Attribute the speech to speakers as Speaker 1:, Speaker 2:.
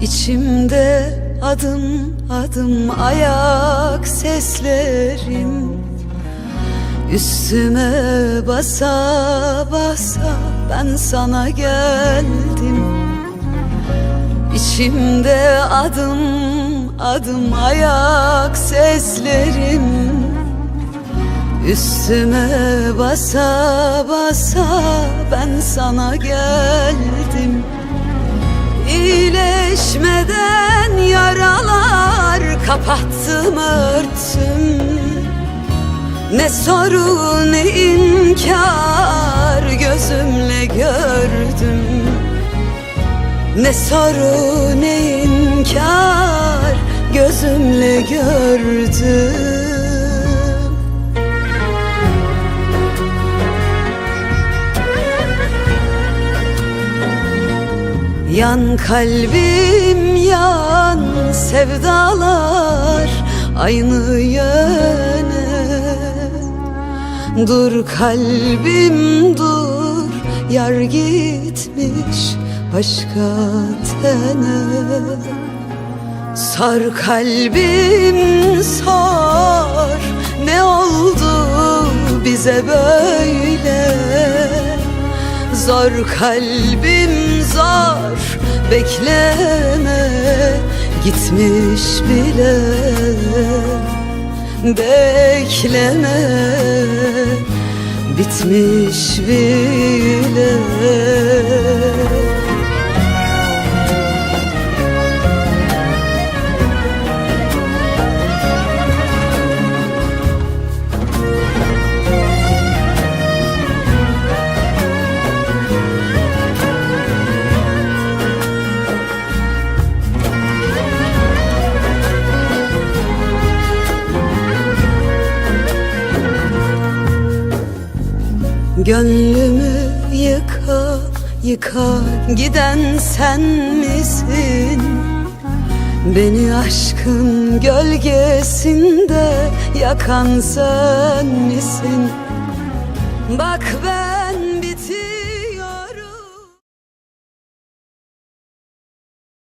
Speaker 1: İçimde adım adım ayak seslerim Üstüme basa basa ben sana geldim İçimde adım adım ayak seslerim Üstüme basa basa ben sana geldim İyileşmeden yaralar kapattım örtüm. Ne sorun ne inkar gözümle gördüm. Ne sorun ne inkar gözümle gördüm Yan kalbim yan sevdalar aynı yöne. Dur kalbim dur yar gitmiş başka tene. Sar kalbim sor ne oldu bize böyle? Zor kalbim zor bekleme gitmiş bile. Bekleme bitmiş bile Gönlümü yıka yıka giden sen misin? Beni aşkın gölgesinde yakan sen misin? Bak ben